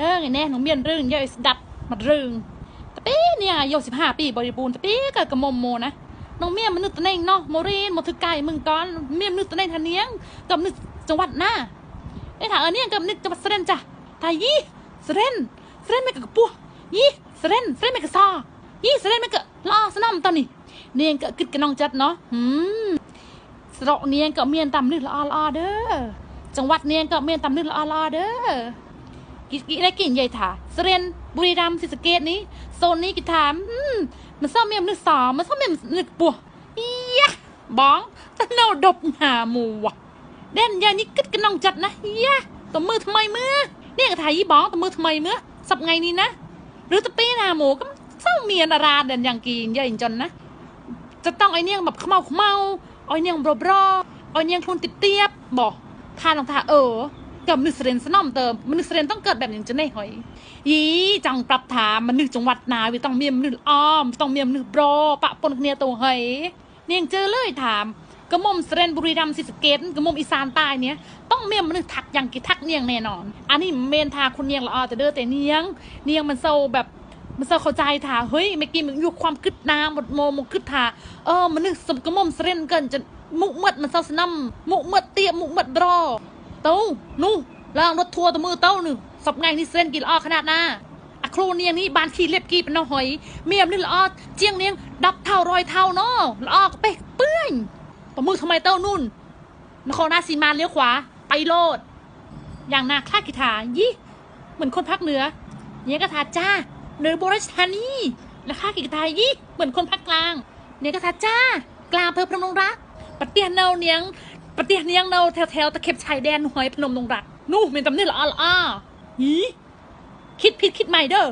នឹងឯនេះនឹងមានរឿងនិយាយស្ដាប់មួយរឿងតាពីនេះអាយុ15ពីបរិបូរណ៍តាពីក៏កមុំមកណានឹងមានមនុស្សតេងនោះមករៀនមកធ្វើកាយមឹងកនមានមនុស្សតេងថានាងក៏មនុស្សចង្វាត់ណាអេថាអនាងក៏មនុស្សចង្វាត់ស្រិនចាស់ថាយីស្រិនស្រិនមកកពស់យីស្រិនស្រិនមកកសយីស្រិនមកកល្អស្នំតនេះនាងក៏គិតក្នុងចិត្តណោះហឹមស្រុកនាងក៏មានតែមនុស្សល្អល្អដឺចង្វាត់នាងក៏មានតែមនុស្សល្អល្អដឺ គេគេនិយាយថាស្រៀនបុរីរាមសិសកេតនេះសូននេះគេថាមិនសមមានមនុស្សសមិនសមមានមនុស្សពោះយ៉ាបងទៅនៅដប់ណាមួយដែលយ៉ាងនេះគិតក្នុងចិត្តណាយ៉ាតើមើលថ្មីមើលនេះគេថាយីបងតើមើលថ្មីមើលសប្ងៃនេះណាឬទៅពេលណាមកក៏សូវមានអារាដែលយ៉ាងគេនិយាយអញ្ចឹងណាទៅតង់ឲ្យនាងមកខ្មៅខ្មៅឲ្យនាងរបរឲ្យនាងខ្លួនតិចទៀតបោះថានឹងថាអឺ เนาดบหาหมูวะเด่นยานี่กึดกันน้องจัดนะอียะตบมือทำไมเมื่อเนี่ยกระถายยี่บ้องตบมือทำไมเมื่อสับไงนี่นะหรือตะปี้หาหมูก็เศร้าเมียนาราเด่นอย่างกินใหญ่จนนะจะต้องไอเนียงแบบขมเมาขมเมาไอเนียงบรบรอไอเนียงคลุนติดเตียบบอกทานลองทาเรนสนอมเติมมนนึกเสเรนต้องเกิดแบบอย่างจะได้หอยยีจังปรับถามมันนึกจังหวัดนาวิต้องเมียมนึกอ้อมต้องเมียมนึกบรอปะปนเนียตัวหอยเนียงเจอเลยถามกระม่มเสรนบุรีรัมย์ศรีสเกดกระม่มอีสานใต้เนี้ยต้องเมียมนึกทักอย่างกิทักเนียงแน่นอน อันนี้เมนทาคุณเนียงละออแต่เด้อแต่เนียง เนียงมันโซแบบมันเซาเข้าใจถ่าเฮ้ยเมื่อกี้มันอยู่ความคึดนาหมดโมมคึดถ่าเออมันนึกสมกระม่มเสรนเกินจะมุกมัดมันเซาสนำมุกมัดเตี้ยมุกมัดรอ เต้านู่ล่างรถทัวร์ตะมือเต้าหนึ่งสับไงนี่เส้นกินอ้อขนาดหน้าอะครูเนียงนี่บานขี้เล็บกี้เป็นน้องหอย เมียมนี่ละอ้อเจียงเนียงดับเท่ารอยเท่าเนาะละอ้อก็เป๊กเปื้อนตะมือทำไมเต้านุ่นนครราชสีมาเลี้ยวขวา ไปโลด อย่างนาคลากิถายี่เหมือนคนภาคเหนือเนี่ยกระทาจ้าหรือโบราชธานีและค่ากิกทายี่เหมือนคนภาคกลาง เนี่ยกระทาจ้ากลางเภอพนมดงรักปะเตียนเนาเนียง ปะเทศนเนียงเนาแถวแถวตะเข็บชายแดนหอยพนมดงรัก นู่นเป็นตำเนียละอะละอะยีคิดผิดคิดใหม่เด้อ